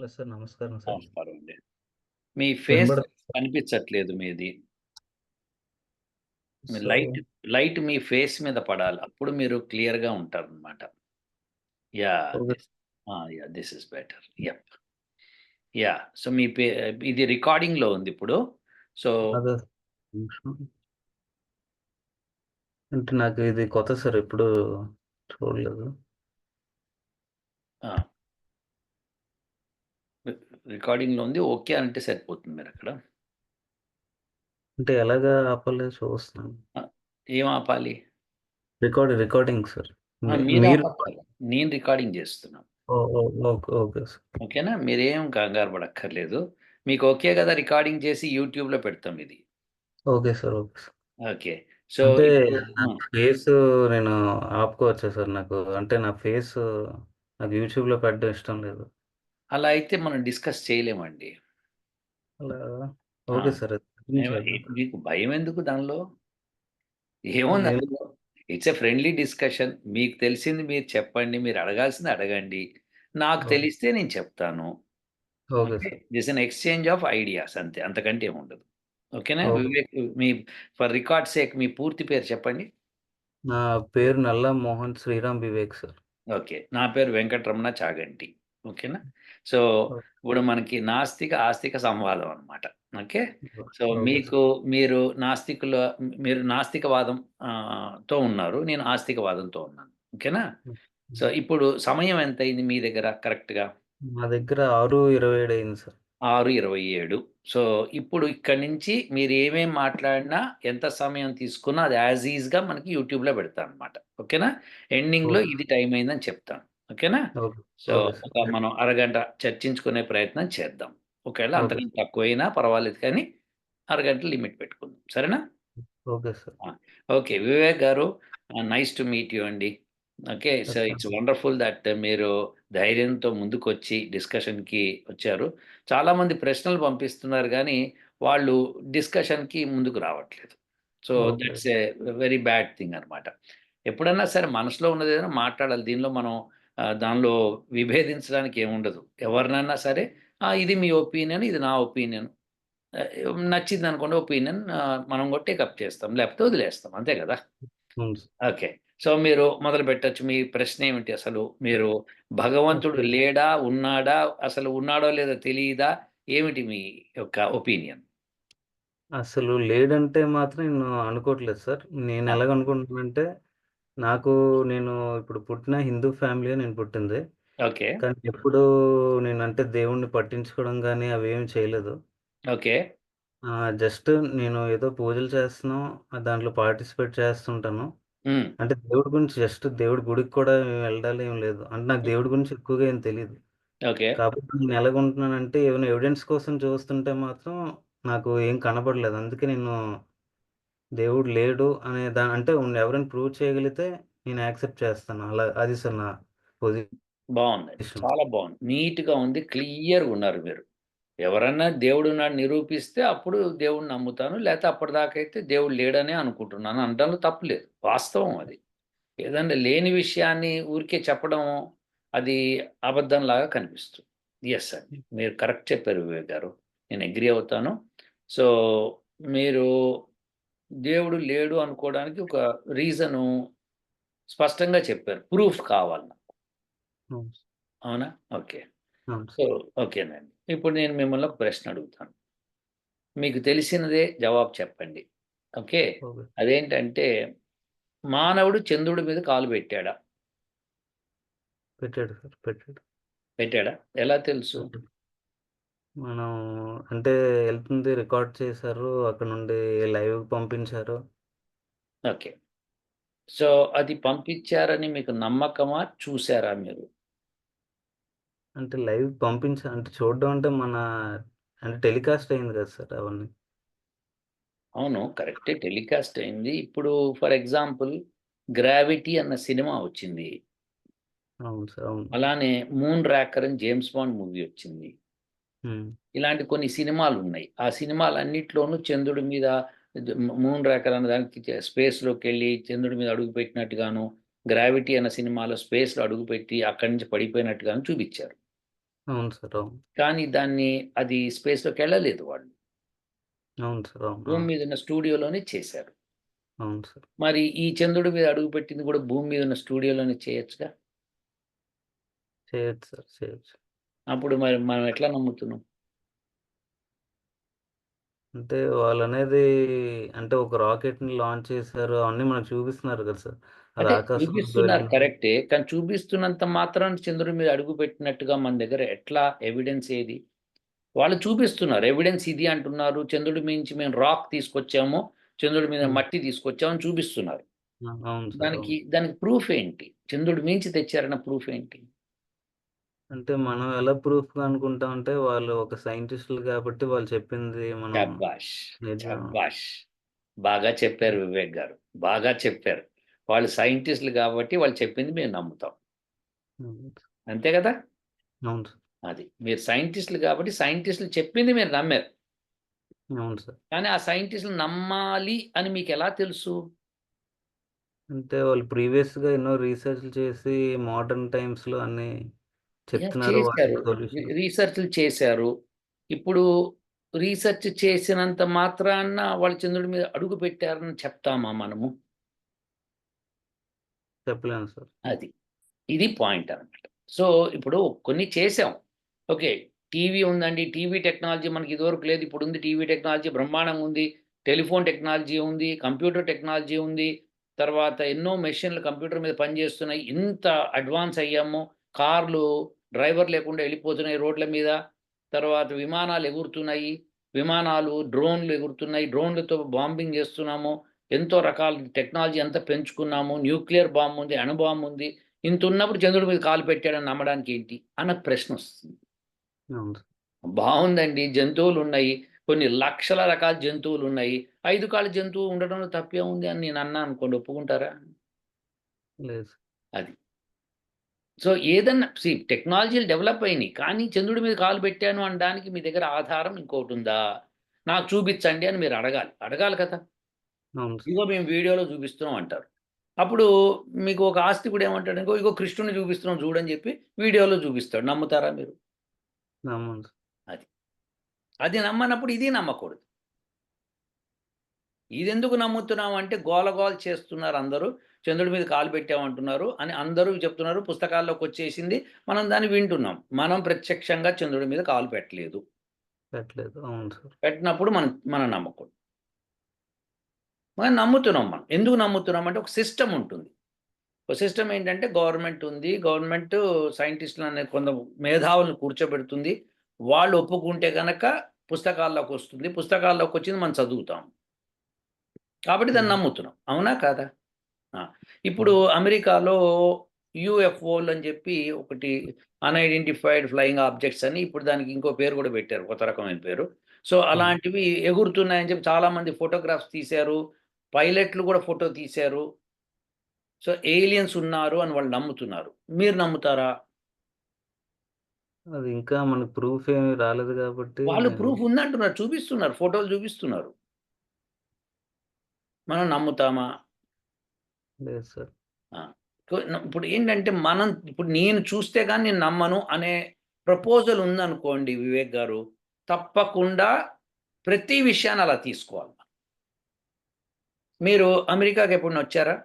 Hello sir. నమస్కారం sir. నమస్కారం అండి. మీ ఫేస్? కనిపించట్లేదు మీది. మీ సో లైట్ లైట్ మీ ఫేస్ మీద పడాలి. అప్పుడు మీరు క్లియర్‌గా ఉంటారనమాట. Yeah! Okay. This ah! Yeah! This is better. Yup. Yeah! So, మీ పే ఇది రికార్డింగ్‌లో ఉంది ఇప్పుడు. సో అదే. నిమిషం. అంటే నాకు ఇది కొత్త సార్. ఎప్పుడు చూడలేదు. రికార్డింగ్‌లో ఉంది. ఓకే అంటే సరిపోతుంది మీరక్కడ. అంటే ఎలాగా ఆపాలి చూస్తున్నాను. ఆ! ఏం ఆపాలి? Record recording sir. ఆ! మీరు మీరు ఆపక్కర్ల. నేను రికార్డింగ్ చేస్తున్నా. Oh! Oh! Okay. Okay sir. ఓకేనా? మీరేం కంగారు పడక్కర్లేదు. మీకు ఓకే గదా! రికార్డింగ్ చేసి యూట్యూబ్‌లో పెడతాం ఇది. Okay sir. Okay sir. Okay. So, అంటే ఇప్పుడు నా ఆ! ఫేస్ నేను ఆపుకోవచ్చా సార్? నాకు అంటే నా ఫేస్ నాకు యూట్యూబ్‌లో పెట్టడం ఇష్టం లేదు. అలా అయితే మనం డిస్కస్ చేయలేమండి. అలాగా? ఆ! Okay sir. మీకు భయమెందుకు దానిలో? ఏముంది అందులో? It's a friendly discussion. మీకు తెలిసింది మీరు చెప్పండి. మీరు అడగాల్సింది అడగండి. నాకు. తెలిస్తే నేను చెప్తాను. Okay. Sir. This an exchange of ideas అంతే. అంతకంటే ఏముండదు. ఓకేనా? ఓకే. వివేక్ మీ ఫర్ రికార్డ్ సేక్ మీ పూర్తి పేరు చెప్పండి. నా పేరు నల్లా మోహన్ శ్రీరామ్ వివేక్ సార్. ఓకే. నా పేరు వెంకటరమణ చాగంటి. ఓకేనా? సో. ఇప్పుడు మనకి నాస్తిక, ఆస్తిక సంవాదం అనమాట. ఓకే. సో. మీకు మీరు నాస్తికుల మీరు నాస్తికవాదం తో ఉన్నారు. నేను ఆస్తికవాదంతో ఉన్నాను. ఓకేనా? సో. ఇప్పుడు సమయం ఎంతయింది మీ దగ్గర కరెక్ట్‌గా? నా దగ్గర 6:27 అయింది సార్. 6:27 సో, ఇప్పుడు ఇక్కడి నుంచి మీరు ఏమేం మాట్లాడినా, ఎంత సమయం తీసుకున్నా అది యాజ్ ఈజ్‌గా మనకి యూట్యూబ్‌లో పెడతాననమాట. ఓకేనా? ఎండింగ్‌లో. ఇది టైం అయిందని చెప్తాను. ఓకేనా? ఓకే. సో. ఒక మనం అరగంట చర్చించుకునే ప్రయత్నం చేద్దాం. ఒకవేళ అంతకంటే. తక్కువైనా పర్వాలేదు కానీ, అరగంట లిమిట్ పెట్టుకుందాం. సరేనా? Okay sir. ఓకే. వివేక్ గారు నైస్ టు మీట్ యూ అండి. Okay. So. It's wonderful that మీరు ధైర్యంతో ముందుకొచ్చి డిస్కషన్‌కి వచ్చారు. చాలామంది ప్రశ్నలు పంపిస్తున్నారు గానీ, వాళ్ళు డిస్కషన్‌కి ముందుకు రావట్లేదు. So. That's a very bad thing అనమాట. ఎప్పుడన్నా సరే మనసులో ఉన్నదేదైనా మాట్లాడాలి. దీనిలో మనం దానిలో విభేదించడానికి ఏముండదు. ఎవరినన్నా సరే! ఇది మీ ఒపీనియన్. ఇది నా ఒపీనియన్. ఆహ్, నచ్చిందనుకోండి ఒపీనియన్ మనం కూడా టేకప్ చేస్తాం. లేకపోతే వదిలేస్తాం. అంతే కదా! ఓకే. సో, మీరు మొదలుపెట్టొచ్చు. మీ ప్రశ్న ఏమిటి అసలు? మీరు భగవంతుడు లేడా? ఉన్నాడా? అసలు ఉన్నాడో లేదో తెలీదా? ఏమిటి మీ యొక్క ఒపీనియన్? అసలు లేడంటే మాత్రం నేను అనుకోవట్లేదు సార్. నేను! ఎలాగనుకుంటున్నానంటే, నాకు నేను ఇప్పుడు పుట్టిన హిందూ ఫ్యామిలీయే నేను పుట్టింది. ఓకే. కానీ ఎప్పుడూ నేనంటే దేవుడిని పట్టించుకోవడం గానీ అవేమి చేయలేదు. ఓకే. ఆ! జస్ట్ నేను ఏదో పూజలు చేస్తున్నాం. ఆహ్, దాంట్లో పార్టిసిపేట్ చేస్తుంటాను. హ్మ్. అంటే దేవుడి గురించి జస్ట్ దేవుడి గుడికి కూడా వెళ్ళడాలు ఏమి లేదు. అంటే నాకు హ్మ్. దేవుడి గురించి ఎక్కువగా ఏం తెలీదు. ఓకే. కాకపోతే నేను ఎలాగుంటున్నానంటే ఏమైనా ఎవిడెన్స్ కోసం చూస్తుంటే మాత్రం నాకు ఏం కనపడలేదు. అందుకే నేను దేవుడు లేడు అనే దా అంటే ఎవరైనా ప్రూవ్ చేయగలిగితే నేను యాక్సెప్ట్ చేస్తాను. అలా అది సార్ నా. పొజిషన్. చాలా బావుంది. నీట్‌గా ఉంది. క్లియర్‌గున్నారు మీరు. ఎవరన్నా దేవుడున్నాడని నిరూపిస్తే అప్పుడు దేవుడిని నమ్ముతాను. లేతే అప్పటిదాకైతే దేవుడు లేడనే అనుకుంటున్నాను అనడంలో తప్పు లేదు. వాస్తవం అది. ఏదంటే లేని విషయాన్ని ఊరికే చెప్పడం అది అబద్ధంలాగా కనిపిస్తుంది. యెస్ అండి. మీరు కరెక్ట్ చెప్పారు వివేక్ గారు. నేను అగ్రీ అవుతాను. సో, మీరు దేవుడు లేడు అనుకోవడానికి ఒక రీజను స్పష్టంగా చెప్పారు. ప్రూఫ్ కావాలి నాకు. అవును. ఓకే. సో. ఓకేనండి. ఇప్పుడు నేను మిమ్మల్ని ఒక ప్రశ్న అడుగుతాను. మీకు తెలిసినదే జవాబు చెప్పండి. ఓకే. ఓకే. అదేంటంటే మానవుడు చంద్రుడి మీద కాలు పెట్టాడా? పెట్టాడు సార్. పెట్టాడు. పెట్టాడా? ఎలా తెలుసు? మనం అంటే ఎళ్తుంది రికార్డ్ చేశారు. అక్కడ నుండి లైవ్‌కి పంపించారు. ఓకే. సో, అది పంపించారని మీకు నమ్మకమా? చూసారా మీరు? అంటే లైవ్‌కి పంపించా అంటే చూడడం అంటే మన అంటే టెలికాస్ట్ అయింది కదా సార్ అవన్నీ. అవును. కరెక్టే టెలికాస్ట్ అయింది. ఇప్పుడు ఫర్ ఎగ్జాంపుల్ 'గ్రావిటీ' అన్న సినిమా వచ్చింది. అవును సార్. అవును. అలానే 'మూన్ ర్యాకర్' అని 'జేమ్స్ బాండ్' మూవీ వచ్చింది. ఇలాంటి కొన్ని సినిమాలున్నాయి. ఆ సినిమాలన్నిట్లోనూ చంద్రుడి మీద మూన్ ర్యాకర్ అనే దానికి చ స్పేస్‌లోకెళ్ళి చంద్రుడి మీద అడుగుపెట్టినట్టుగాను, 'గ్రావిటీ' అన్న సినిమాలో స్పేస్‌లో అడుగుపెట్టి అక్కడి నుంచి పడిపోయినట్టుగాను చూపిచ్చారు. అవును సార్. కానీ దాన్ని అది స్పేస్‌లోకెళ్ళలేదు వాళ్ళు. అవును సార్. భూమి! మీద ఉన్న స్టూడియోలోనే చేశారు. అవును సార్. మరి ఈ చంద్రుడి మీద అడుగుపెట్టింది కూడా భూమి మీద ఉన్న స్టూడియోలోనే చేయొచ్చుగా? చేయొచ్చు సార్. చేయొచ్చు. అప్పుడు మరి మనం ఎట్లా నమ్ముతున్నాం? అంటే వాళ్ళనేది అంటే ఒక రాకెట్‌ని లాంచ్ చేశారు. అవన్నీ మనకు చూపిస్తున్నారు కదా సార్. అది అంటే ఆకాశంలోకి చూపిస్తున్నారు. కరెక్టే. కానీ చూపిస్తున్నంత మాత్రాన చంద్రుడి మీద అడుగుపెట్టినట్టుగా మన దగ్గర ఎట్లా ఎవిడెన్స్ ఏది? వాళ్ళు చూపిస్తున్నారు. ఎవిడెన్స్ ఇది అంటున్నారు. చంద్రుడి మించి మేము రాక్ తీసుకొచ్చాము. చంద్రుడి మీద. మట్టి తీసుకొచ్చాము అని చూపిస్తున్నారు. ఆ! అవును సార్. దానికి. దానికి ప్రూఫ్ ఏంటి? చంద్రుడి మించి తెచ్చారన్న ప్రూఫ్ ఏంటి? అంటే మనం ఎలా ప్రూఫ్‌గా అనుకుంటామంటే వాళ్ళు ఒక సైంటిస్టులు కాబట్టి వాళ్ళు చెప్పింది మనం శభాష్! నిజం శభాష్! బాగా చెప్పారు వివేక్ గారు. బాగా చెప్పారు. వాళ్ళు సైంటిస్ట్‌లు కాబట్టి వాళ్ళు చెప్పింది మేము నమ్ముతాం. అంతే కదా! అవును సార్. అది. మీరు సైంటిస్ట్‌లు కాబట్టి సైంటిస్ట్‌లు చెప్పింది మీరు నమ్మారు. అవును సార్. కానీ ఆ సైంటిస్ట్‌లు నమ్మాలి అని మీకెలా తెలుసు? అంటే వాళ్ళు ప్రీవియస్‌గా ఎన్నో రీసెర్చ్‌లు చేసి మోడర్న్ టైమ్స్‌లో అన్నీ! చెప్తున్నారు. రీసెర్చ్‌లు చేశారు. ఇప్పుడు రీసెర్చ్ చేసినంత మాత్రాన వాళ్ళు చంద్రుడి మీద అడుగు పెట్టారని చెప్తామా మనము? చెప్పలేము సార్. అది. ఇది పాయింట్ అన్నమాట. సో, ఇప్పుడు కొన్ని చేశాం. ఓకే. టీవీ ఉందండి. టీవీ టెక్నాలజీ మనకి ఇదివరకు లేదు. ఇప్పుడుంది టీవీ టెక్నాలజీ బ్రహ్మాండంగా ఉంది. టెలిఫోన్ టెక్నాలజీ ఉంది. కంప్యూటర్ టెక్నాలజీ ఉంది. తర్వాత ఎన్నో మెషిన్‌లు కంప్యూటర్ మీద పనిచేస్తున్నాయి. ఇంత అడ్వాన్స్ అయ్యాము. కార్లు డ్రైవర్ లేకుండా వెళ్ళిపోతున్నాయి రోడ్ల మీద. తర్వాత విమానాలు ఎగురుతున్నాయి. విమానాలు, డ్రోన్‌లు ఎగురుతున్నాయి. డ్రోన్‌లతో బాంబింగ్ చేస్తున్నాము. ఎంతో రకాల టెక్నాలజీ అంతా పెంచుకున్నాము. న్యూక్లియర్ బాంబ్ ఉంది. అణు బాంబ్ ఉంది. ఇంతున్నప్పుడు చంద్రుడి మీద కాలు పెట్టాడని నమ్మడానికి ఏంటి? అన్న ప్రశ్నొస్తుంది. అవును సార్. బావుందండి. జంతువులున్నాయి. కొన్ని లక్షల రకాల జంతువులున్నాయి. 5 కాళ్ళ జంతువు ఉండడంలో తప్పేముంది అని నేనన్నా అనుకోండి ఒప్పుకుంటారా? లేదు. అది. సో, ఏదన్నా సీ టెక్నాలజీలు డెవలప్ అయినియి. కానీ చంద్రుడి మీద కాలు పెట్టాను అనడానికి మీ దగ్గర ఆధారం ఇంకోటుందా? నాకు చూపిచ్చండి అని మీరు అడగాలి. అడగాలి కదా! ఇదిగో మేము వీడియోలో చూపిస్తున్నాం అంటారు. అప్పుడు మీకు ఒక ఆస్తికుడు ఏమంటాడు, "ఇగో ఇగో కృష్ణుడిని చూపిస్తున్నాం చూడని" చెప్పి వీడియోలో చూపిస్తాడు. నమ్ముతారా మీరు? అది. అది నమ్మనప్పుడు ఇది నమ్మకూడదు. ఇదెందుకు నమ్ముతున్నాం అంటే గోల గోల చేస్తున్నారు అందరూ. చంద్రుడి మీద కాలు పెట్టామంటున్నారు అని అందరూ చెప్తున్నారు. పుస్తకాల్లోకొచ్చేసింది. మనం దాన్ని వింటున్నాం. మనం ప్రత్యక్షంగా చంద్రుడి మీద కాలు పెట్టలేదు. పెట్టలేదు. అవును. పెట్టినప్పుడు మనం మనం నమ్మకూడదు. మనం నమ్ముతున్నాం మనం. ఎందుకు నమ్ముతున్నాం అంటే ఒక సిస్టమ్ ఉంటుంది. ఒక సిస్టమ్ ఏంటంటే గవర్నమెంట్ ఉంది. గవర్నమెంట్ సైంటిస్ట్‌లనే కొంత మేధావులను కూర్చోబెడుతుంది. వాళ్ళు ఒప్పుకుంటే గనక పుస్తకాల్లోకొస్తుంది. పుస్తకాల్లోకొచ్చింది మనం చదువుతాం. కాబట్టి దాన్ని. నమ్ముతున్నాం. అవునా? కాదా? ఇప్పుడు. అమెరికాలో యూఎఫ్ఓలని చెప్పి ఒకటి అన్‌ఐడెంటిఫైడ్ ఫ్లయింగ్ ఆబ్జెక్ట్స్ అని ఇప్పుడు దానికి ఇంకో పేరు కూడా పెట్టారు. కొత్త రకమైన పేరు. సో. అలాంటివి ఎగురుతున్నాయని చెప్పి చాలామంది ఫోటోగ్రాఫ్స్ తీశారు. పైలట్‌లు కూడా ఫోటో తీశారు. సో, ఏలియన్స్ ఉన్నారు అని వాళ్ళు నమ్ముతున్నారు. మీరు నమ్ముతారా? అది ఇంకా మనకు ప్రూఫ్ ఏమి రాలేదు కాబట్టి వాళ్ళు ప్రూఫ్ ఉందంటున్నారు. చూపిస్తున్నారు. ఫోటోలు చూపిస్తున్నారు. మనం నమ్ముతామా? లేదు సార్. ఇప్పుడు ఏంటంటే మనం ఇప్పుడు నేను చూస్తే గాని నేను నమ్మను అనే ప్రపోజల్ ఉందనుకోండి వివేక్ గారు. తప్పకుండా ప్రతి విషయాన్ని అలా తీసుకోవాలి. మీరు అమెరికాకి ఎప్పుడైనా వచ్చారా?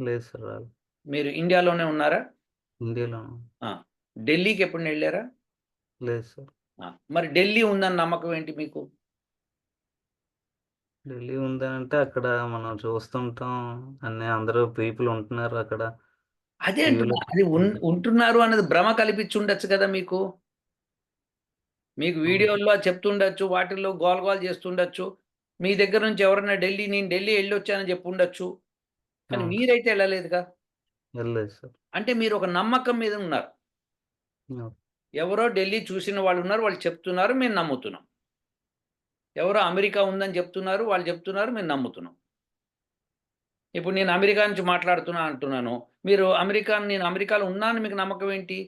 లేదు సార్. మీరు ఇండియాలోనే ఉన్నారా? ఇండియాలోను. ఆ! ఢిల్లీకి ఎప్పుడైనా ఎళ్ళారా? లేదు సార్. మరి ఢిల్లీ ఉందని నమ్మకం ఏంటి మీకు? ఢిల్లీ ఉందనంటే అక్కడ మనం చూస్తుంటాం. అన్నీ అందరూ పీపుల్ ఉంటున్నారు అక్కడ. అదే అంటున్నా. అది ఉన్. ఉంటున్నారు అన్నది భ్రమ కల్పించుండొచ్చు కదా మీకు. మీకు. వీడియోల్లో అది చెప్తుండొచ్చు. వాటిల్లో గోల గోల చేస్తుండొచ్చు. మీ దగ్గర నుంచి ఎవరైనా ఢిల్లీ నేను ఢిల్లీ ఎళ్ళొచ్చానని చెప్పుండొచ్చు. కానీ అవును. మీరైతే ఎళ్ళలేదుగా. వెళ్ళలేదు సార్. అంటే మీరు ఒక నమ్మకం మీద ఉన్నారు. ఎవరో ఢిల్లీ చూసిన వాళ్ళున్నారు. వాళ్ళు చెప్తున్నారు. మేము నమ్ముతున్నాం. ఎవరో అమెరికా ఉందని చెప్తున్నారు. వాళ్ళు చెప్తున్నారు. మేము నమ్ముతున్నాం. ఇప్పుడు నేను అమెరికా నుంచి మాట్లాడుతున్నా అంటున్నాను. మీరు అమెరికా నేను అమెరికాలో ఉన్నా అని మీకు నమ్మకం ఏంటి?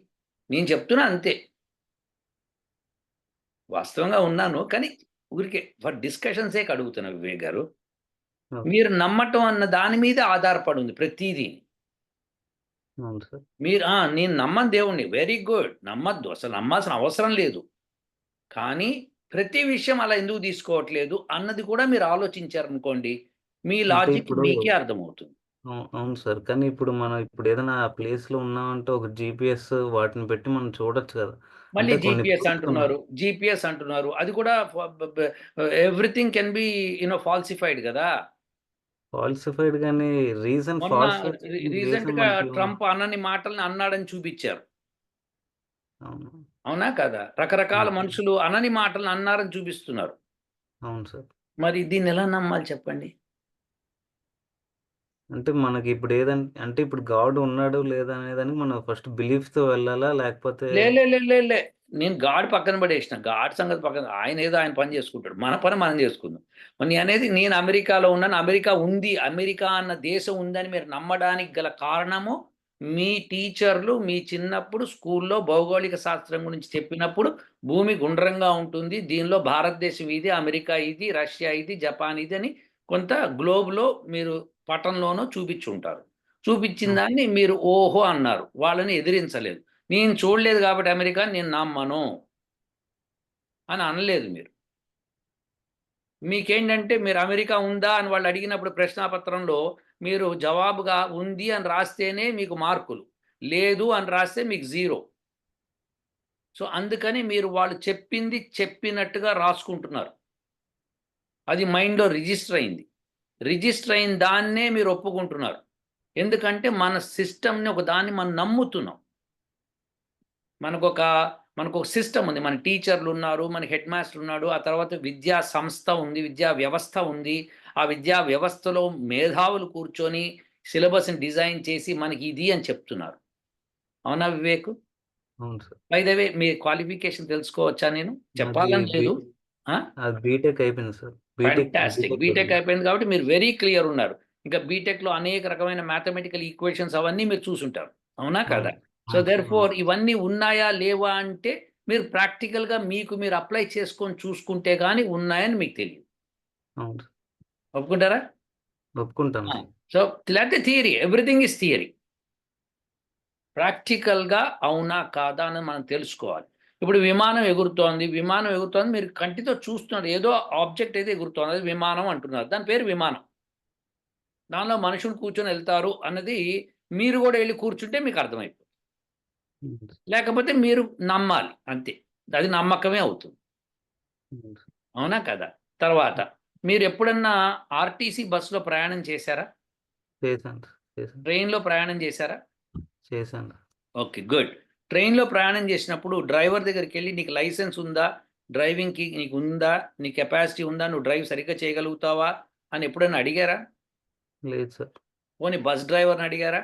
నేను చెప్తున్నా అంతే. వాస్తవంగా ఉన్నాను. కానీ ఊరికే ఫర్ డిస్కషన్ సేక్ అడుగుతున్నా వివేక్ గారు. మీరు నమ్మటం అన్న దాని మీదే ఆధారపడి ఉంది ప్రతీదీ. మీరు ఆ! నేను నమ్మను దేవుడిని. Very good. నమ్మొద్దు. అసలు నమ్మాల్సిన అవసరం లేదు. కానీ ప్రతి విషయం అలా ఎందుకు తీసుకోవట్లేదు అన్నది కూడా మీరు ఆలోచించారనుకోండి. మీ అంటే లాజిక్ ఇప్పుడు మీకే అర్థమవుతుంది. అవు అవును సార్. కానీ ఇప్పుడు మనం ఇప్పుడు ఏదైనా ప్లేస్‌లో ఉన్నామంటే ఒక జీపీఎస్ వాటిని పెట్టి మనం చూడొచ్చు కదా! మళ్ళీ అంటే కొన్ని జీపీఎస్ ఉన్నాయి. అంటున్నారు. జీపీఎస్ అంటున్నారు. అది కూడా everything can be you know falsified గదా! ఫాల్సిఫైడ్ గాని రీజన్ మొన్న ఫాల్సిఫై రి చేయడానికి రీజన్ రీసెంట్‌గా మనకేమన్నా ట్రంప్ అనని మాటల్ని అన్నాడని చూపిచ్చారు. అవును. అవునా? కాదా? రకరకాల. మనుషులు అనని మాటలను అన్నారని చూపిస్తున్నారు. అవును సార్. మరి దీన్నెలా నమ్మాలి చెప్పండి? అంటే మనకి ఇప్పుడు ఏదంటే అంటే ఇప్పుడు గాడ్ ఉన్నాడు లేదా అనేదానికి మనం ఫస్ట్ బిలీఫ్‌తో వెళ్ళాలా? లేకపోతే లే లే లే లే లే. నేను గాడ్ పక్కన పడేసిన. గాడ్ సంగతి పక్కన ఆయనేదో ఆయన పని చేసుకుంటాడు. మన పని మనం చేసుకుందాం. మరి నేననేది నేను అమెరికాలో ఉన్నాను. అమెరికా ఉంది. అమెరికా అన్న దేశం ఉందని మీరు నమ్మడానికి గల కారణము మీ టీచర్లు మీ చిన్నప్పుడు స్కూల్లో భౌగోళిక శాస్త్రం గురించి చెప్పినప్పుడు భూమి గుండ్రంగా ఉంటుంది. దీనిలో భారతదేశం ఇది, అమెరికా ఇది, రష్యా ఇది, జపాన్ ఇది అని కొంత గ్లోబ్‌లో మీరు పటంలోనో చూపిచ్చుంటారు. చూపిచ్చిన ఓకే. దాన్ని మీరు ఓహో! అన్నారు. వాళ్ళని ఎదిరించలేదు. నేను చూడలేదు కాబట్టి అమెరికాని నేను నమ్మను. అని అనలేదు మీరు. మీకేంటంటే మీరు అమెరికా ఉందా అని వాళ్ళు అడిగినప్పుడు ప్రశ్నాపత్రంలో మీరు జవాబుగా ఉంది అని రాస్తేనే మీకు మార్కులు. లేదు అని రాస్తే మీకు జీరో సో, అందుకని మీరు వాళ్ళు చెప్పింది చెప్పినట్టుగా రాసుకుంటున్నారు. అది మైండ్‌లో రిజిస్టర్ అయింది. రిజిస్టర్ అయిన దాన్నే మీరు ఒప్పుకుంటున్నారు. ఎందుకంటే మన సిస్టమ్‌ని ఒక దాన్ని మనం నమ్ముతున్నాం. మనకొక మనకొక సిస్టమ్ ఉంది. మన టీచర్లు ఉన్నారు. మన హెడ్ మాస్టర్ ఉన్నాడు. ఆ తర్వాత విద్యా సంస్థ ఉంది. విద్యా వ్యవస్థ ఉంది. ఆ విద్యా వ్యవస్థలో మేధావులు కూర్చొని సిలబస్‌ని డిజైన్ చేసి మనకి ఇది అని చెప్తున్నారు. అవునా వివేక్? అవును సార్. బై ద వే మీ క్వాలిఫికేషన్ తెలుసుకోవచ్చా నేను? చెప్పాలని లేదు. బీటెక్ అయిపోయింది sir. BTech fantastic. BTech BTech అయిపోయింది. అయిపోయింది కాబట్టి మీరు వెరీ క్లియర్ ఉన్నారు. ఇంకా బీటెక్‌లో అనేక రకమైన మ్యాథమెటికల్ ఈక్వేషన్స్ అవన్నీ మీరు చూసుంటారు. అవునా కాదా? సో. దేర్‌ఫోర్ అవును. ఇవన్నీ ఉన్నాయా? లేవా? అంటే మీరు ప్రాక్టికల్‌గా మీకు మీరు అప్లై చేసుకొని చూసుకుంటే గాని ఉన్నాయని మీకు సార్. ఒప్పుకుంటారా? సార్. సో లేతే థియరీ. Everything is theory. ప్రాక్టికల్‌గా అవునా? కాదా? అని మనం తెలుసుకోవాలి. ఇప్పుడు విమానం ఎగురుతోంది. విమానం ఎగురుతోంది. మీరు కంటితో చూస్తున్నారు. ఏదో ఆబ్జెక్ట్ అయితే ఎగురుతోంది. అది విమానం అంటున్నారు. దాని పేరు విమానం. దానిలో మనుషులు కూర్చొని ఎళ్తారు అన్నది మీరు గూడా ఎళ్ళి కూర్చుంటే మీకు అర్థమైపోతుంది. లేకపోతే మీరు నమ్మాలి అంతే. అది నమ్మకమే అవుతుంది. అవునా? కదా? తర్వాత మీరెప్పుడన్నా ఆర్‌టీసీ బస్‌లో ప్రయాణం చేశారా? చేశాను. ట్రైన్‌లో ప్రయాణం చేశారా? చేశాను. ఓకే. గుడ్. ట్రైన్‌లో ప్రయాణం చేసినప్పుడు డ్రైవర్ దగ్గరికెళ్ళి నీకు లైసెన్స్ ఉందా? డ్రైవింగ్‌కి నీకుందా? నీ కెపాసిటీ ఉందా? నువ్వు డ్రైవ్ సరిగ్గా చేయగలుగుతావా? అని ఎప్పుడైనా అడిగారా? లేదు సార్. పోనీ బస్ డ్రైవర్‌ని అడిగారా?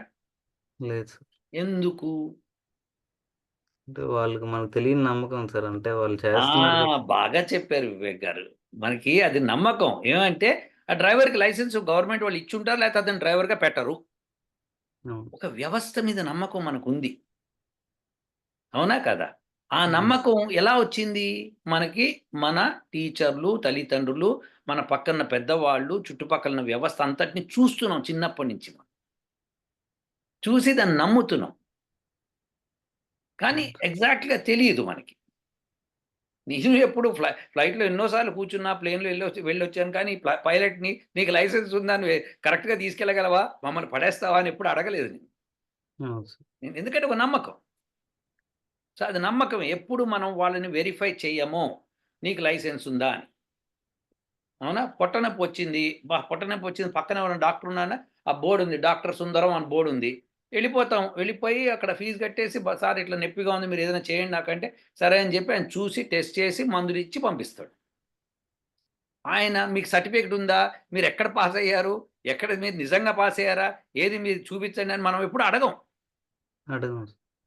లేదు సార్. ఎందుకు? అంటే వాళ్ళకి మనకు తెలియని నమ్మకం సార్. అంటే వాళ్ళు! చేస్తున్నారు! బాగా చెప్పారు వివేక్ గారు. మనకి అది నమ్మకం. ఏమంటే ఆ డ్రైవర్‌కి లైసెన్స్ గవర్నమెంట్ వాళ్ళు ఇచ్చుంటారు. లేకపోతే అతను డ్రైవర్‌గా పెట్టరు. అవును. ఒక వ్యవస్థ మీద నమ్మకం మనకుంది. అవునా? కదా? ఆ అవును. నమ్మకం ఎలా వచ్చింది? మనకి మన టీచర్లు, తల్లిదండ్రులు, మన పక్కన పెద్దవాళ్ళు, చుట్టుపక్కల వ్యవస్థ అంతటిని చూస్తున్నాం చిన్నప్పటి నుంచి మనం. చూసి దాన్ని నమ్ముతున్నాం. కానీ. ఎగ్జాక్ట్‌గా తెలీదు మనకి. నేను ఎప్పుడు ఫ్లై ఫ్లైట్‌లో ఎన్నో సార్లు కూర్చున్నా, ప్లేన్‌లో ఎళ్ళొచ్చి వెళ్ళొచ్చాను కానీ ప్ల పైలట్‌ని నీకు లైసెన్స్ ఉందా? నువ్వు కరెక్ట్‌గా తీసుకెళ్ళగలవా? మమ్మల్ని పడేస్తావా? అని ఎప్పుడు అడగలేదు నేను. ఎందుకంటే ఒక నమ్మకం. సో, అది నమ్మకమే. ఎప్పుడు మనం వాళ్ళని వెరిఫై చెయ్యమో, నీకు లైసెన్స్ ఉందా అని. అవునా? పొట్ట నొప్పి వచ్చింది. అబ్బా! పొట్ట నొప్పి వచ్చింది. పక్కన ఎవరైనా డాక్టర్ ఉన్నాడా? ఆ బోర్డ్ ఉంది. డాక్టర్ సుందరం అని బోర్డ్ ఉంది. వెళ్ళిపోతాం. వెళ్ళిపోయి అక్కడ ఫీజు కట్టేసి సార్ ఇట్లా నొప్పిగా ఉంది. మీరు ఏదైనా చేయండి నాకంటే, సరే అని చెప్పి ఆయన చూసి టెస్ట్ చేసి మందులు ఇచ్చి పంపిస్తాడు. ఆయన మీకు సర్టిఫికేట్ ఉందా? మీరు ఎక్కడ పాస్ అయ్యారు? ఎక్కడ మీరు నిజంగా పాస్ అయ్యారా? ఏది మీరు చూపించండి అని మనం ఎప్పుడు అడగం.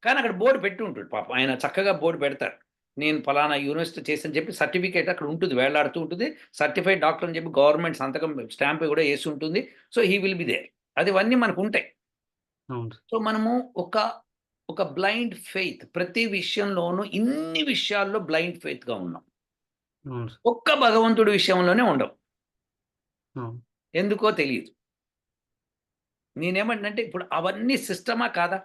కానీ అక్కడ బోర్డ్ పెట్టి ఉంటాడు పాపం. ఆయన చక్కగా బోర్డ్ పెడతారు. నేను పలానా యూనివర్సిటీ చేశానని చెప్పి సర్టిఫికేట్ అక్కడ ఉంటుంది. వేలాడుతూ ఉంటుంది. సర్టిఫైడ్ డాక్టర్ అని చెప్పి గవర్నమెంట్ సంతకం స్టాంప్ కూడా ఏసి ఉంటుంది. So, he will be there. అది ఇవన్నీ. అవును సార్. సో, మనము ఒక, ఒక బ్లైండ్ ఫెయిత్ ప్రతి విషయంలోనూ ఇన్ని విషయాల్లో బ్లైండ్ ఫెయిత్‌గా ఉన్నాం. అవును సార్. ఒక్క భగవంతుడి విషయంలోనే ఉండం. అవును. ఎందుకో తెలీదు. నేనేమంటున్నానంటే ఇప్పుడు అవన్నీ సిస్టమా కాదా?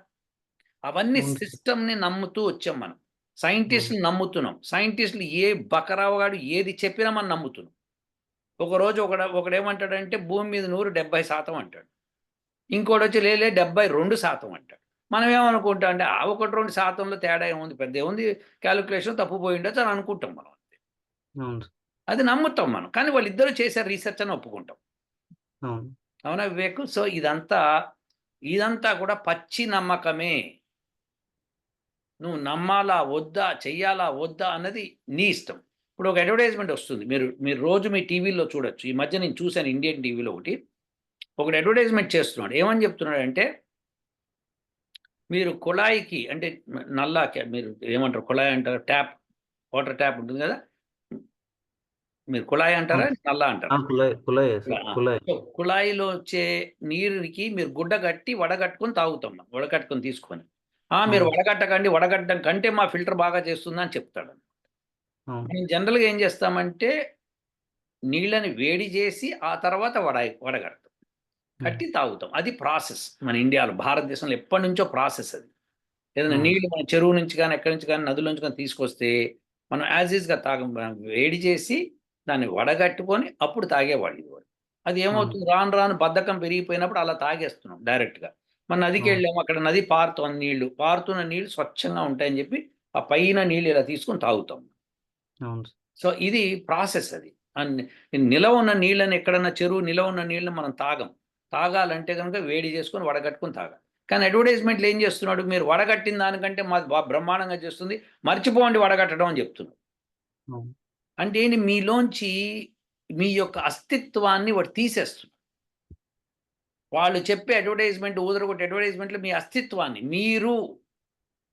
అవన్నీ. సిస్టమ్ని నమ్ముతూ వచ్చాం మనం సైంటిస్టులు నమ్ముతున్నాం సైంటిస్టులు ఏ బకరావుగాడు ఏది చెప్పినా మనం నమ్ముతున్నాం ఒకరోజు ఒకడ ఒకడేమంటాడంటే భూమి మీద నూరు డెబ్బై శాతం అంటాడు ఇంకోటి వచ్చి లేలే డెబ్బై రెండు శాతం అంటాడు. మనం ఏమనుకుంటాం అంటే ఆ ఒకటి రెండు శాతంలో తేడా ఏముంది? పెద్ద ఏముంది? క్యాలిక్యులేషన్ తప్పుపోయి ఉండొచ్చు అని అనుకుంటాం మనం. అది నమ్ముతాం మనం. కానీ వాళ్ళిద్దరూ చేశారు రీసెర్చ్ అని ఒప్పుకుంటాం. అవును. అవునా వివేక్? సో ఇదంతా ఇదంతా కూడా పచ్చి నమ్మకమే. నువ్వు నమ్మాలా వద్దా? చెయ్యాలా వద్దా? అన్నది నీ ఇష్టం. ఇప్పుడు ఒక అడ్వర్టైజ్మెంట్ వస్తుంది. మీరు మీరు రోజు మీ టీవీలో చూడొచ్చు. ఈ మధ్య నేను చూశాను ఇండియన్ టీవీలో ఒకటి. ఒకటి అడ్వర్టైజ్మెంట్ చేస్తున్నాడు. ఏమని చెప్తున్నాడు అంటే మీరు కుళాయికి అంటే నల్లాకి మీరు ఏమంటారు? కుళాయి అంటారు? ట్యాప్ వాటర్ ట్యాప్ ఉంటుంది కదా? మీరు కుళాయి అంటారా? నల్లా అంటారా? కుళాయిలో వచ్చే నీరుకి మీరు గుడ్డ కట్టి వడగట్టుకొని తాగుతాం వడగట్టుకొని తీసుకొని. ఆ మీరు. వడగట్టకండి వడగట్టడం కంటే మా ఫిల్టర్ బాగా చేస్తుంది అని చెప్తాడు మనం జనరల్గా ఏం చేస్తామంటే నీళ్ళని వేడి చేసి ఆ తర్వాత వడ వడగడతాం. కట్టి తాగుతాం. అది ప్రాసెస్ మన ఇండియాలో భారతదేశంలో ఎప్పటి నుంచో ప్రాసెస్ అది. ఏదైనా. నీళ్ళు మన చెరువు నుంచి కానీ ఎక్కడి నుంచి కానీ నదుల నుంచి కానీ తీసుకొస్తే మనం యాజ్ ఈజ్గా తాగ వేడి చేసి దాన్ని వడగట్టుకొని అప్పుడు తాగేవాళ్ళు ఇది అది ఏమవుతుంది? రాను రాను బద్ధకం పెరిగిపోయినప్పుడు అలా తాగేస్తున్నాం డైరెక్ట్గా. మన నదికి. వెళ్ళాము అక్కడ నది పారుతోంది నీళ్ళు పారుతున్న నీళ్ళు స్వచ్ఛంగా ఉంటాయని చెప్పి ఆ పైన నీళ్ళు ఇలా తీసుకొని తాగుతాం. సో ఇది ప్రాసెస్ అది. నిలవ ఉన్న నీళ్ళని ఎక్కడన్నా చెరువు నిలవ ఉన్న నీళ్ళని మనం తాగం. తాగాలంటే కనుక వేడి చేసుకొని వడగట్టుకొని తాగాలి. కానీ అడ్వర్టైజ్మెంట్లు ఏం చేస్తున్నాడు? మీరు వడగట్టిన దానికంటే బాగా బ్రహ్మాండంగా చేస్తుంది. మర్చిపోండి వడగట్టడం అని చెప్తున్నాడు. అంటే ఏంటి? మీలోంచి మీ యొక్క అస్తిత్వాన్ని వాడు తీసేస్తున్నాడు. వాళ్ళు చెప్పే అడ్వర్టైజ్మెంట్ ఊదరగొట్టే అడ్వర్టైజ్మెంట్లు మీ అస్తిత్వాన్ని మీరు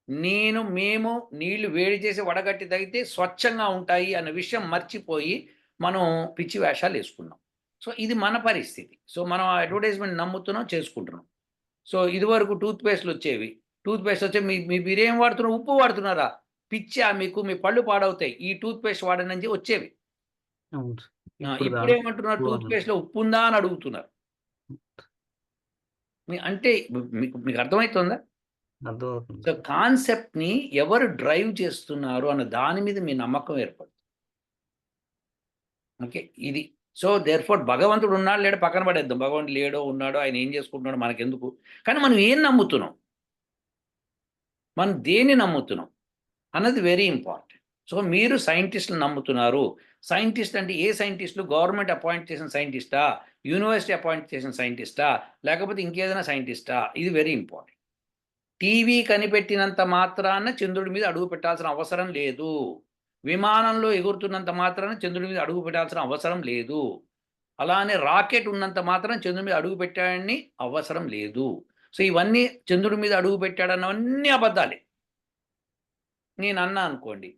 నేను మేము నీళ్ళు వేడి చేసి వడగట్టి తగితే స్వచ్ఛంగా ఉంటాయి అన్న విషయం మర్చిపోయి మనం పిచ్చి వేషాలు వేసుకున్నాం. సో ఇది మన పరిస్థితి. సో మనం ఆ అడ్వర్టైజ్మెంట్ నమ్ముతున్నాం చేసుకుంటున్నాం. సో ఇదివరకు టూత్ పేస్ట్లు వచ్చేవి. టూత్ పేస్ట్ వచ్చే మీ మీ మీరేం వాడుతున్నారు ఉప్పు వాడుతున్నారా? పిచ్చా మీకు మీ పళ్ళు పాడవుతాయి. ఈ టూత్ పేస్ట్ వాడనని వచ్చేవి. ఇప్పుడు ఏమంటున్నారు ఉప్పు టూత్ పేస్ట్లో ఉప్పు ఉందా అని అడుగుతున్నారు. అంటే మీకు మీకు అర్థమవుతుందా. అర్థమవుతుంది సో కాన్సెప్ట్ని ఎవరు డ్రైవ్ చేస్తున్నారు అన్న దాని మీద మీ నమ్మకం ఏర్పడుతుంది. ఓకే? ఇది సో దేర్ ఫోర్ భగవంతుడు ఉన్నాడు లేడో పక్కన పడేద్దాం. భగవంతుడు లేడో ఉన్నాడో ఆయన ఏం చేసుకుంటున్నాడో మనకెందుకు? కానీ మనం ఏం నమ్ముతున్నాం? మనం దేన్ని నమ్ముతున్నాం అన్నది వెరీ ఇంపార్టెంట్ సో మీరు సైంటిస్టులు నమ్ముతున్నారు. సైంటిస్ట్ అంటే ఏ సైంటిస్టులు గవర్నమెంట్ అపాయింట్ చేసిన సైంటిస్టా యూనివర్సిటీ అపాయింట్ చేసిన సైంటిస్టా లేకపోతే ఇంకేదైనా సైంటిస్టా ఇది వెరీ ఇంపార్టెంట్ టీవీ కనిపెట్టినంత మాత్రాన చంద్రుడి మీద అడుగు పెట్టాల్సిన అవసరం లేదు. విమానంలో ఎగురుతున్నంత మాత్రాన చంద్రుడి మీద అడుగు పెట్టాల్సిన అవసరం లేదు. అలానే రాకెట్ ఉన్నంత మాత్రం చంద్రుడి మీద అడుగు పెట్టాడని అవసరం లేదు. సో ఇవన్నీ చంద్రుడి మీద అడుగు పెట్టాడన్నవన్నీ అబద్ధాలే. నేను అన్నా అనుకోండి.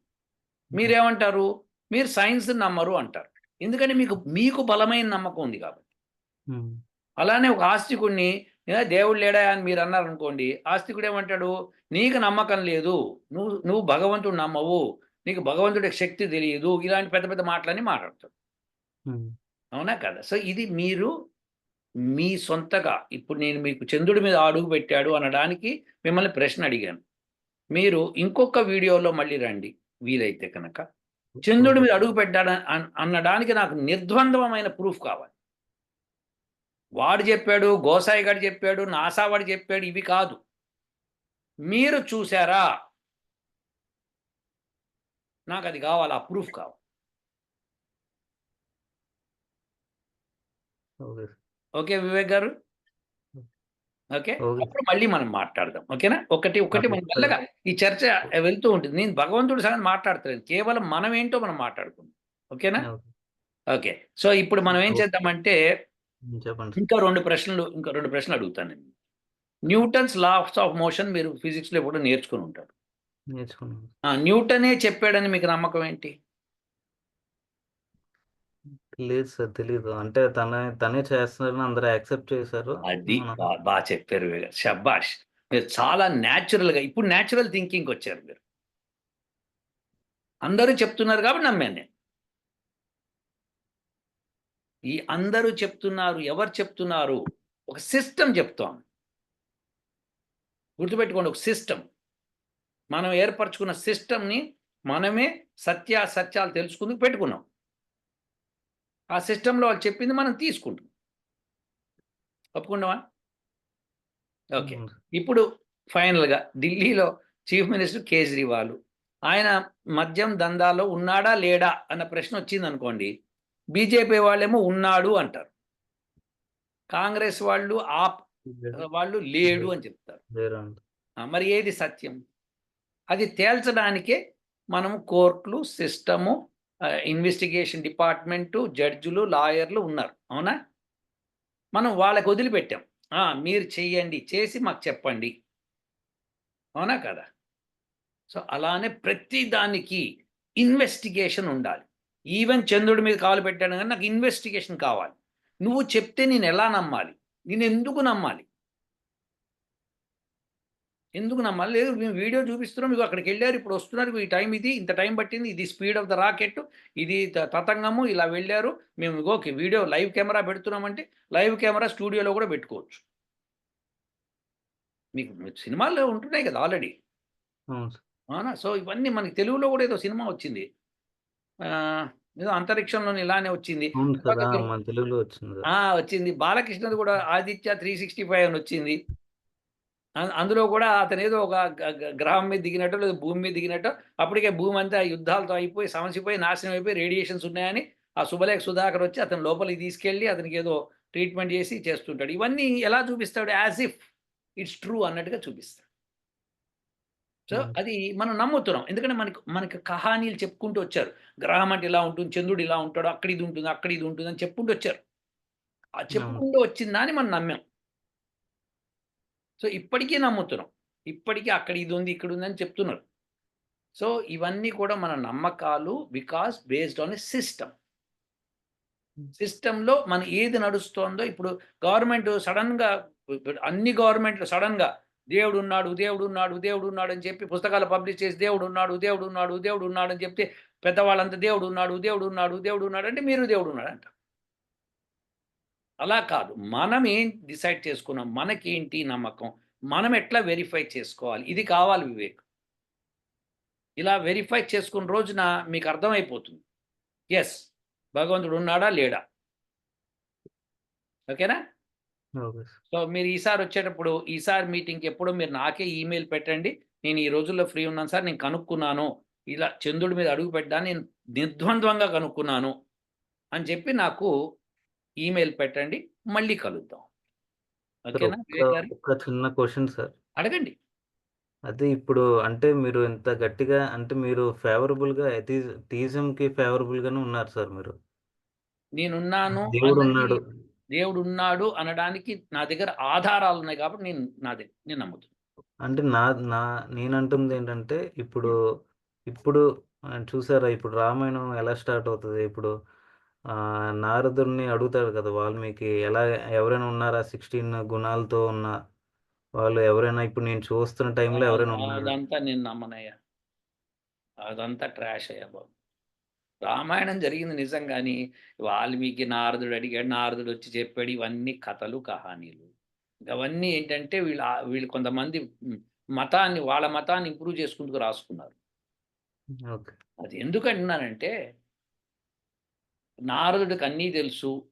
మీరేమంటారు? మీరు సైన్స్ నమ్మరు అంటారు. ఎందుకంటే మీకు మీకు బలమైన నమ్మకం ఉంది కాబట్టి. అలానే ఒక ఆస్తికుడిని "ఏ, దేవుడు లేడా అని మీరు అన్నారు అనుకోండి ఆస్తికుడు ఏమంటాడు? నీకు నమ్మకం లేదు. నువ్వు నువ్వు భగవంతుడు నమ్మవు. నీకు భగవంతుడి శక్తి తెలియదు ఇలాంటి పెద్ద పెద్ద మాటలన్నీ మాట్లాడతాడు. అవునా కదా? సో ఇది మీరు మీ సొంతగా ఇప్పుడు నేను మీకు చంద్రుడి మీద అడుగు పెట్టాడు అనడానికి మిమ్మల్ని ప్రశ్న అడిగాను. మీరు ఇంకొక వీడియోలో మళ్ళీ రండి వీలైతే కనుక. చంద్రుడి మీద అడుగు పెట్టాడు అన్- అనడానికి నాకు నిర్ద్వంద్వమైన ప్రూఫ్ కావాలి. వాడు చెప్పాడు గోసాయి గారు చెప్పాడు నాసా వాడు చెప్పాడు ఇవి కాదు. మీరు చూసారా? నాకు అది కావాలి ఆ ప్రూఫ్ కావాలి. ఓకే వివేక్ గారు? ఓకే. అప్పుడు మళ్ళీ మనం మాట్లాడదాం ఓకేనా? ఒకటి ఒకటి. మనం మెల్లగా ఈ చర్చ వెళ్తూ ఉంటుంది. నేను భగవంతుడి సంగతి మాట్లాడతాను కేవలం మనం ఏంటో మనం మాట్లాడుకుందాం ఓకేనా? ఓకే. సో ఇప్పుడు మనం ఏం. చేద్దామంటే. ఇంకా రెండు ప్రశ్నలు ఇంకా రెండు ప్రశ్నలు అడుగుతాను నేను. న్యూటన్స్ లాస్ ఆఫ్ మోషన్ మీరు physics లో ఎప్పుడు నేర్చుకుని ఉంటారు. నేర్చుకున్నాను. న్యూటనే చెప్పాడని మీకు నమ్మకం ఏంటి? లేదు సార్ తెలీదు. అంటే తనే తనే చేస్తున్నారని అందరూ యాక్సెప్ట్ చేశారు. అది బాగా చెప్పారు. శబాష్ మీరు చాలా గా ఇప్పుడు న్యాచురల్ థింకింగ్ వచ్చారు మీరు. అందరూ చెప్తున్నారు కాబట్టి నమ్మాను నేను. ఈ అందరూ చెప్తున్నారు ఎవరు చెప్తున్నారు? ఒక సిస్టమ్ చెప్తాం. గుర్తుపెట్టుకోండి ఒక సిస్టమ్. మనం ఏర్పరచుకున్న సిస్టమ్ని మనమే సత్యాసత్యాలు తెలుసుకుందుకు పెట్టుకున్నాం. ఆ సిస్టంలో వాళ్ళు చెప్పింది మనం తీసుకుంటాం ఒప్పుకున్నావా? ఓకే. ఇప్పుడు ఫైనల్గా ఢిల్లీలో చీఫ్ మినిస్టర్ కేజ్రీవాల్ ఆయన మద్యం దందాలో ఉన్నాడా లేడా అన్న ప్రశ్న వచ్చింది అనుకోండి బీజేపీ వాళ్ళేమో ఉన్నాడు అంటారు. కాంగ్రెస్ వాళ్ళు ఆ వాళ్ళు లేడు అని చెప్తారు. మరి ఏది సత్యం? అది తేల్చడానికే మనం కోర్టులు సిస్టము ఇన్వెస్టిగేషన్ డిపార్ట్మెంటు జడ్జులు లాయర్లు ఉన్నారు. అవునా? మనం వాళ్ళకి వదిలిపెట్టాం. మీరు చెయ్యండి చేసి మాకు చెప్పండి. అవునా కదా? సో అలానే ప్రతి దానికి ఇన్వెస్టిగేషన్ ఉండాలి. ఈవెన్ చంద్రుడి మీద కాలు పెట్టాను కానీ నాకు ఇన్వెస్టిగేషన్ కావాలి. నువ్వు చెప్తే నేను ఎలా నమ్మాలి? నేను ఎందుకు నమ్మాలి? ఎందుకు నమ్మాలి లేదు మేము వీడియో చూపిస్తున్నాం మీకు అక్కడికి వెళ్ళారు ఇప్పుడు వస్తున్నారు ఈ టైం ఇది ఇంత టైం పట్టింది ఇది స్పీడ్ ఆఫ్ ద రాకెట్ ఇది తతంగము ఇలా వెళ్ళారు మేము ఓకే వీడియో లైవ్ కెమెరా పెడుతున్నామంటే లైవ్ కెమెరా స్టూడియోలో కూడా పెట్టుకోవచ్చు. మీకు సినిమాల్లో ఉంటున్నాయి కదా ఆల్రెడీ. సో ఇవన్నీ మనకి తెలుగులో కూడా ఏదో సినిమా వచ్చింది. ఆ, ఏదో అంతరిక్షంలో ఇలానే వచ్చింది. వచ్చింది. బాలకృష్ణది కూడా ఆదిత్య త్రీ సిక్స్టీ ఫైవ్ అని వచ్చింది. అందులో కూడా అతను ఏదో ఒక గ్రహం మీద దిగినట్టు లేదా భూమి మీద దిగినట్టు అప్పటికే భూమి అంతా యుద్ధాలతో అయిపోయి సమసిపోయి నాశనం అయిపోయి రేడియేషన్స్ ఉన్నాయని ఆ శుభలేఖ సుధాకర్ వచ్చి అతను లోపలికి తీసుకెళ్ళి అతనికి ఏదో ట్రీట్మెంట్ చేసి చేస్తుంటాడు. ఇవన్నీ ఎలా చూపిస్తాడు? యాజ్ ఇఫ్ ఇట్స్ ట్రూ అన్నట్టుగా చూపిస్తాడు. సో. అది మనం నమ్ముతున్నాం. ఎందుకంటే మనకు మనకి కహానీలు చెప్పుకుంటూ వచ్చారు. గ్రహం అంటే ఇలా ఉంటుంది చంద్రుడు ఇలా ఉంటాడు అక్కడ ఇది ఉంటుంది అక్కడ ఇది ఉంటుంది అని చెప్పుకుంటూ వచ్చారు. ఆ చెప్పుకుంటూ వచ్చిందా అని మనం నమ్మాం. సో ఇప్పటికీ నమ్ముతున్నాం. ఇప్పటికీ అక్కడ ఇది ఉంది ఇక్కడ ఉంది అని చెప్తున్నారు. సో ఇవన్నీ కూడా మన నమ్మకాలు because based on a system సిస్టంలో మన ఏది నడుస్తోందో ఇప్పుడు గవర్నమెంట్ సడన్గా అన్ని గవర్నమెంట్లు సడన్గా దేవుడు ఉన్నాడు దేవుడు ఉన్నాడు దేవుడు ఉన్నాడు అని చెప్పి పుస్తకాలు పబ్లిష్ చేసి దేవుడు ఉన్నాడు దేవుడు ఉన్నాడు దేవుడు ఉన్నాడు అని చెప్తే పెద్దవాళ్ళంతా దేవుడు ఉన్నాడు దేవుడు ఉన్నాడు దేవుడు ఉన్నాడు అంటే మీరు దేవుడు ఉన్నాడు అంట అలా కాదు. మనం ఏం డిసైడ్ చేసుకున్నాం? మనకేంటి నమ్మకం? మనం ఎట్లా వెరిఫై చేసుకోవాలి? ఇది కావాలి వివేక్. ఇలా వెరిఫై చేసుకున్న రోజున మీకు అర్థమైపోతుంది. ఎస్ భగవంతుడు ఉన్నాడా? లేడా? ఓకేనా. సో మీరు ఈసారి వచ్చేటప్పుడు ఈసారి మీటింగ్కి ఎప్పుడో మీరు నాకే ఈమెయిల్ పెట్టండి. నేను ఈ రోజుల్లో ఫ్రీ ఉన్నాను సార్ నేను కనుక్కున్నాను. ఇలా చంద్రుడి మీద అడుగు పెట్టా నేను నిర్ద్వంద్వంగా కనుక్కున్నాను అని చెప్పి నాకు ఈమెయిల్ పెట్టండి మళ్ళీ కలుద్దాం. ఓకేనా ఒక్క చిన్న క్వశ్చన్ సార్. అడగండి. అదే ఇప్పుడు అంటే మీరు ఇంత గట్టిగా అంటే మీరు ఫేవరబుల్గా థీజం కి ఫేవరబుల్ గానే ఉన్నారు సార్ మీరు. నేనున్నాను దేవుడు ఉన్నాడు. దేవుడు ఉన్నాడు అనడానికి నా దగ్గర ఆధారాలు ఉన్నాయి కాబట్టి నేను నా దగ్గర నేను నమ్ముతున్నాను అంటే నా నా నేనంటుంది ఏంటంటే ఇప్పుడు ఇప్పుడు చూసారా ఇప్పుడు రామాయణం ఎలా స్టార్ట్ అవుతుంది? ఇప్పుడు నారదుడిని అడుగుతాడు కదా వాల్మీకి ఎలా ఎవరైనా ఉన్నారా సిక్స్టీన్ గుణాలతో ఉన్న వాళ్ళు? ఎవరైనా ఇప్పుడు నేను చూస్తున్న టైంలో ఎవరైనా ఉన్నారా? అదంతా నేను నమ్మనయ్యా. అదంతా ట్రాష్ అయ్యా బాబు. రామాయణం జరిగింది నిజం కానీ వాల్మీకి నారదుడు అడిగాడు నారదుడు వచ్చి చెప్పాడు ఇవన్నీ కథలు కహానీలు. అవన్నీ ఏంటంటే వీళ్ళు వీళ్ళు కొంతమంది మతాన్ని వాళ్ళ మతాన్ని ఇంప్రూవ్ చేసుకుంటూ రాసుకున్నారు. ఓకే. అది ఎందుకు అంటున్నానంటే నారదుడికి అన్నీ తెలుసు.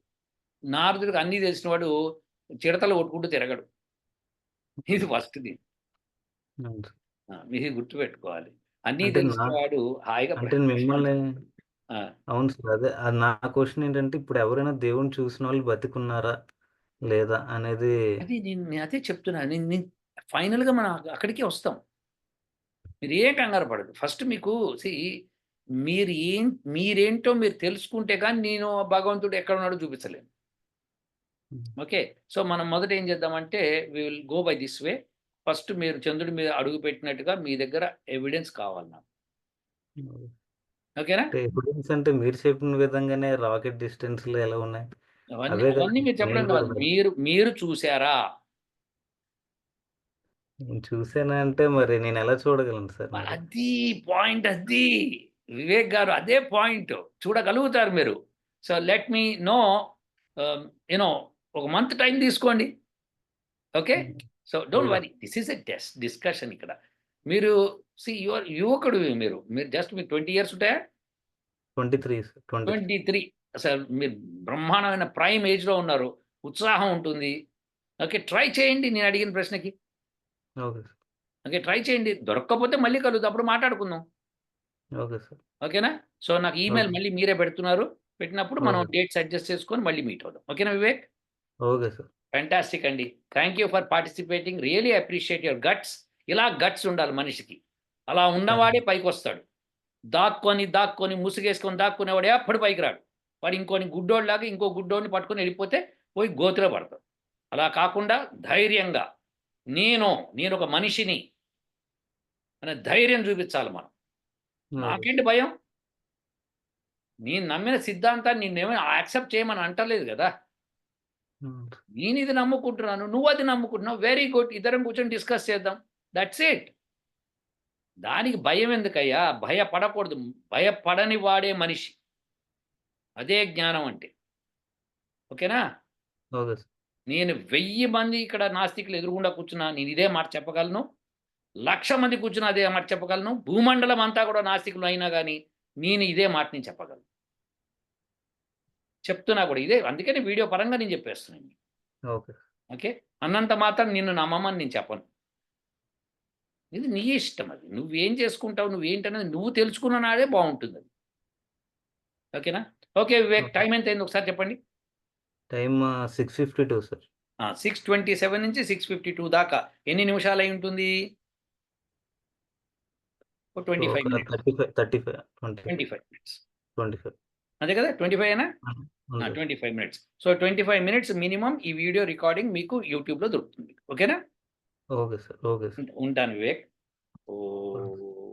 నారదుడికి అన్నీ తెలిసిన వాడు చిడతలు కొట్టుకుంటూ తిరగడు. ఇది ఫస్ట్ది. మీరు గుర్తుపెట్టుకోవాలి. అన్నీ అంటే తెలిసిన నా- వాడు హాయిగా అవును సార్ అదే నా క్వశ్చన్ ఏంటంటే ఇప్పుడు ఎవరైనా దేవుని చూసిన వాళ్ళు బతికున్నారా లేదా అనేది అది నేను అదే చెప్తున్నా. నేను నేను ఫైనల్గా మనం అక్క- అక్కడికే వస్తాం. మీరు ఏ కంగారు పడదు. ఫస్ట్ మీకు సి మీరు ఏం మీరేంటో మీరు తెలుసుకుంటే కానీ నేను భగవంతుడు ఎక్కడ ఉన్నాడో చూపించలేను ఓకే? సో మనం మొదట ఏం చేద్దామంటే we will go by this way first మీరు చంద్రుడి మీద అడుగు పెట్టినట్టుగా మీ దగ్గర ఎవిడెన్స్ కావాలి నాకు. ఓకేనా? అంటే ఎవిడెన్స్ అంటే మీరు చెప్పిన విధంగానే రాకెట్ డిస్టెన్స్లు ఎలా ఉన్నాయి? అవన్నీ మీరు చెప్పడం కాదు. మీరు మీరు చూసారా? నేను చూసానా అంటే మరి నేను ఎలా చూడగలను సార్ అది పాయింట్ అది. వివేక్ గారు అదే పాయింట్ చూడగలుగుతారు మీరు. So let me know you know ఒక మంత్ టైం తీసుకోండి. Okay? So don't Okay. Worry this is a test discussion ఇక్కడ. మీరు సి యువర్ యువకుడు మీరు మీరు జస్ట్ మీకు ట్వంటీ ఇయర్స్ ఉంటాయా? 23 సార్. 23. ట్వంటీ త్రీ అసలు మీరు బ్రహ్మాండమైన ప్రైమ్ ఏజ్లో ఉన్నారు ఉత్సాహం ఉంటుంది. ఓకే ట్రై చేయండి నేను అడిగిన ప్రశ్నకి. Okay sir. ఓకే ట్రై చేయండి. దొరక్కపోతే మళ్ళీ కలుద్దాం అప్పుడు మాట్లాడుకుందాం. Okay sir. ఓకేనా? సో నాకు ఈమెయిల్. మళ్ళీ మీరే పెడుతున్నారు. పెట్టినప్పుడు మనం Okay. డేట్స్ అడ్జస్ట్ చేసుకొని మళ్ళీ మీట్ అవుదాం. ఓకేనా వివేక్? Okay sir. ఫ్యాంటాస్టిక్ అండి. Thank you for participating really appreciate your guts ఇలా గట్స్ ఉండాలి మనిషికి. అలా ఉన్నవాడే పైకి వస్తాడు దాక్కొని దాక్కొని ముసుగేసుకొని దాక్కునేవాడే అప్పుడు పైకి రాడు. వాడు ఇంకోని గుడ్డోళ్ళలాగా ఇంకో గుడ్డోడిని పట్టుకొని వెళ్ళిపోతే పోయి గోతులో పడతాడు. అలా కాకుండా ధైర్యంగా నేను నేను ఒక మనిషిని అనే ధైర్యం చూపించాలి మనం. నాకేంటి భయం? నేను నమ్మిన సిద్ధాంతాన్ని నిన్నేమైనా యాక్సెప్ట్ చేయమని అంటలేదు కదా. నేను ఇది నమ్ముకుంటున్నాను నువ్వు అది నమ్ముకుంటున్నావు వెరీ గుడ్ ఇద్దరం కూర్చొని డిస్కస్ చేద్దాం దట్స్ ఇట్. దానికి భయం ఎందుకయ్యా? భయపడకూడదు భయపడని వాడే మనిషి. అదే జ్ఞానం అంటే. ఓకేనా. నేను వెయ్యి మంది ఇక్కడ నాస్తికులు ఎదురుగుండా కూర్చున్నా నేను ఇదే మాట చెప్పగలను. లక్ష మంది కూర్చున్నా అదే మాట చెప్పగలను. భూమండలం అంతా కూడా నాస్తికులు అయినా కానీ నేను ఇదే మాట నేను చెప్పగలను. చెప్తున్నా కూడా ఇదే. అందుకని వీడియో పరంగా నేను చెప్పేస్తున్నాను. ఓకే. ఓకే? అన్నంత మాత్రం నిన్ను నమ్మమని నేను చెప్పను. ఇది నీ ఇష్టం అది. నువ్వేం చేసుకుంటావు నువ్వేంటనేది నువ్వు తెలుసుకున్న నాడే బాగుంటుంది అది. ఓకేనా? ఓకే వివేక్. టైం ఎంత అయింది ఒకసారి చెప్పండి? Time 6:52 sir. Six twenty seven నుంచి సిక్స్ ఫిఫ్టీ టూ దాకా. ఎన్ని నిమిషాలు అయి ఉంటుంది? Twenty five minutes. 35 35 20 twenty five. Minutes. 25 అదే కదా? ట్వంటీ ఫైవ్ అయినా. Twenty five minutes. So twenty five minutes minimum ఈ వీడియో రికార్డింగ్ మీకు యూట్యూబ్లో దొరుకుతుంది. ఓకేనా? Okay sir. Okay sir. ఉంటాను వివేక్. ఓ